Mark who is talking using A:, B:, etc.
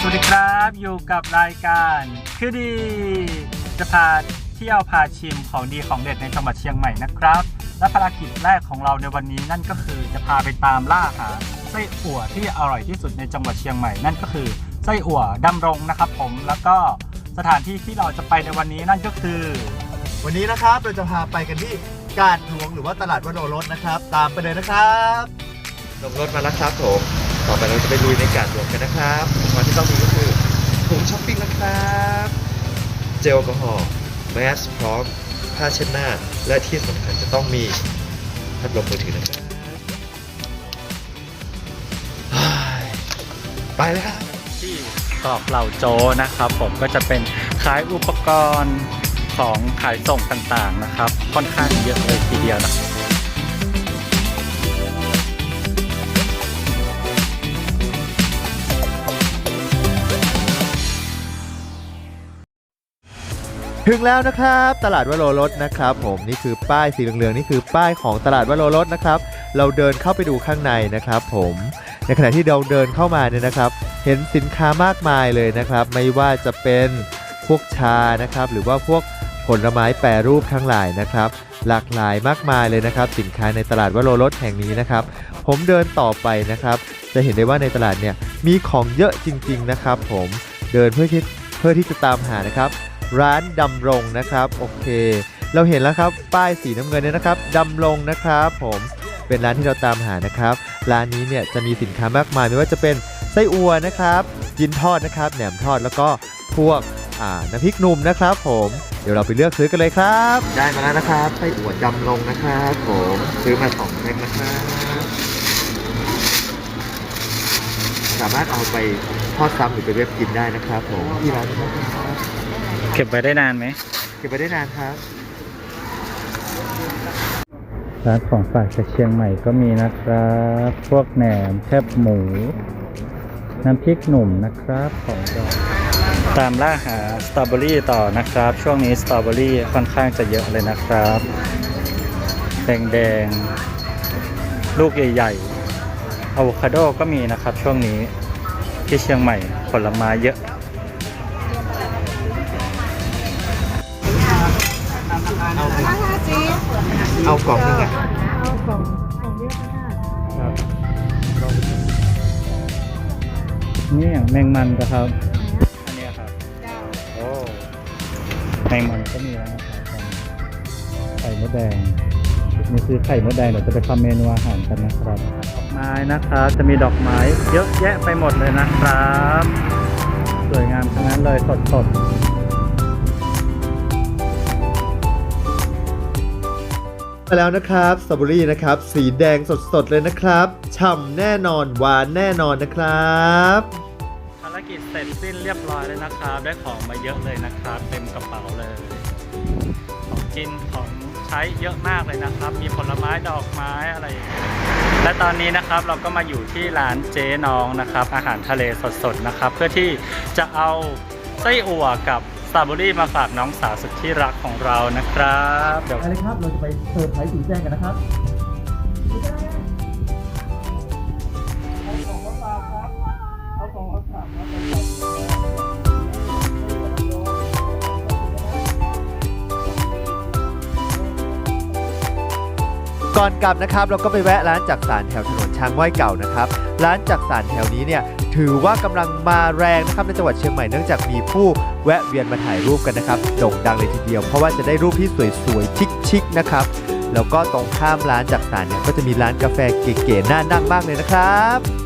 A: สวัสดีครับอยู่กับรายการคือดี จะพาเที่ยวพาชิมของดีของเด็ดในจังหวัดเชียงใหม่นะครับ และภารกิจแรกของเราในวันนี้นั่นก็คือจะพาไปตามล่าหาไส้อั่วที่อร่อยที่สุดในจังหวัดเชียงใหม่นั่นก็คือไส้อั่วดำรงนะครับ ผมแล้วก็สถานที่ที่เราจะไปในวันนี้นั่นก็คือ
B: วันนี้นะครับเราจะพาไปกันที่กาดหลวงหรือว่าตลาดวโรรสนะครับ ตามไปเลยนะครับ
C: ลงรถมาแล้วครับผมต่อไปเราจะไปลุยในกาดหลวงกันนะครับอุปกรณ์ที่ต้องมีก็คือถุงช้อปปิ้งนะครับ เจลแอลกอฮอล์แมสพร้อมผ้าเช็ดหน้า และที่สำคัญจะต้องมีพัดลมมือถือนะครับไปเลยครับ
A: ที่ตอกเหล่าโจนะครับ ผมก็จะเป็นขายอุปกรณ์ของขายส่งต่างๆนะครับ ค่อนข้างเยอะเลยทีเดียวนะ
B: ถึงแล้วนะครับตลาดวโรรสนะครับ ผมนี่คือป้ายสีเหลืองๆนี่คือป้ายของตลาดวโรรสนะครับ เราเดินเข้าไปดูข้างในนะครับ ผมในขณะที่เราเดินเข้ามาเนี่ยนะครับ เห็นสินค้ามากมายเลยนะครับ ไม่ว่าจะเป็นพวกชานะครับ หรือว่าพวกผลไม้แปรรูปทั้งหลายนะครับ หลากหลายมากมายเลยนะครับ สินค้าในตลาดวโรรสแห่งนี้นะครับ ผมเดินต่อไปนะครับ จะเห็นได้ว่าในตลาดเนี่ยมีของเยอะจริง ๆนะครับ ผมเดินเพื่อที่เพื่อที่จะตามหานะครับ ร้านดำรงนะครับโอเค เราเห็นแล้วครับป้ายสีน้ำเงินเนี่ยนะครับดำรงนะครับผมเป็นร้านที่เราตามหานะครับ ร้านนี้เนี่ยจะมีสินค้ามากมายไม่ว่าจะเป็นไส้อัวนะครับยินทอดนะครับแหนมทอดแล้วก็พวกอ่าน้ำพริกหนุ่มนะครับ ผมเดี๋ยวเราไปเลือกซื้อกันเลยครับ ได้มาแล้วนะครับไส้อั่วดำรงนะครับผมซื้อมาสองแพ็คนะครับสามารถเอาไป ทอดซ้ำหรือไปเว็บกินได้นะครับผมที่ร้านนี้นะครับ
A: เก็บไว้ได้นานไหม
B: เก็บไว้ได้นานครับ
A: ร้านของฝากจากเชียงใหม่ก็มีนะครับ พวกแหนมแคบหมู น้ำพริกหนุ่มนะครับของดองตามล่าหาสตรอเบอรี่ต่อนะครับ ช่วงนี้สตรอเบอรี่ค่อนข้างจะเยอะเลยนะครับ แดงๆ ลูกใหญ่ๆอะโวคาโดก็มีนะครับช่วงนี้ ที่เชียงใหม่ผลไม้เยอะ
B: เอากล่องนึงอะ
A: ครับนี่อย่างแมงมันนะครับ อันนี้ครับโอ้แมงมันก็มีแล้วนะครับไข่มดแดงนี่คือไข่มดแดงเดี๋ยวจะไปทำเมนูอาหารกันนะครับ ไม้นะครับ จะมีดอกไม้เยอะแยะไปหมดเลยนะครับ สวยงามทั้งนั้นเลยสดๆ
B: มาแล้วนะครับสตรอเบอรี่นะครับ สีแดงสดๆเลยนะครับฉ่ำแน่นอนหวานแน่นอนนะครับ
A: ภารกิจเสร็จสิ้นเรียบร้อยแล้วนะครับ ได้ของมาเยอะเลยนะครับ เต็มกระเป๋าเลย ของกินของ ใช้เยอะมากเลยนะครับ มีผลไม้ดอกไม้อะไร และตอนนี้นะครับเราก็มาอยู่ที่ร้านเจ๊น้องนะครับ อาหารทะเลสดๆนะครับ เพื่อที่จะเอาไส้อั่วกับสตรอเบอรี่มาฝากน้องสาวสุดที่รักของเรานะครับ เดี๋ยว
B: อะไรครับ เราจะไปเซอร์ไพรส์สีแจ้งกันนะครับ ก่อนกลับนะครับเราก็ไปแวะร้านจักสารแถวถนนช้างไหวเก่านะครับ ร้านจักสารแถวนี้เนี่ยถือว่ากำลังมาแรงนะครับในจังหวัดเชียงใหม่เนื่องจากมีผู้แวะเวียนมาถ่ายรูปกันนะครับโด่งดังเลยทีเดียว เพราะว่าจะได้รูปที่สวยๆชิคๆนะครับแล้วก็ตรงข้ามร้านจักสารเนี่ยก็จะมีร้านกาแฟเก๋ๆน่านั่งมากเลยนะครับ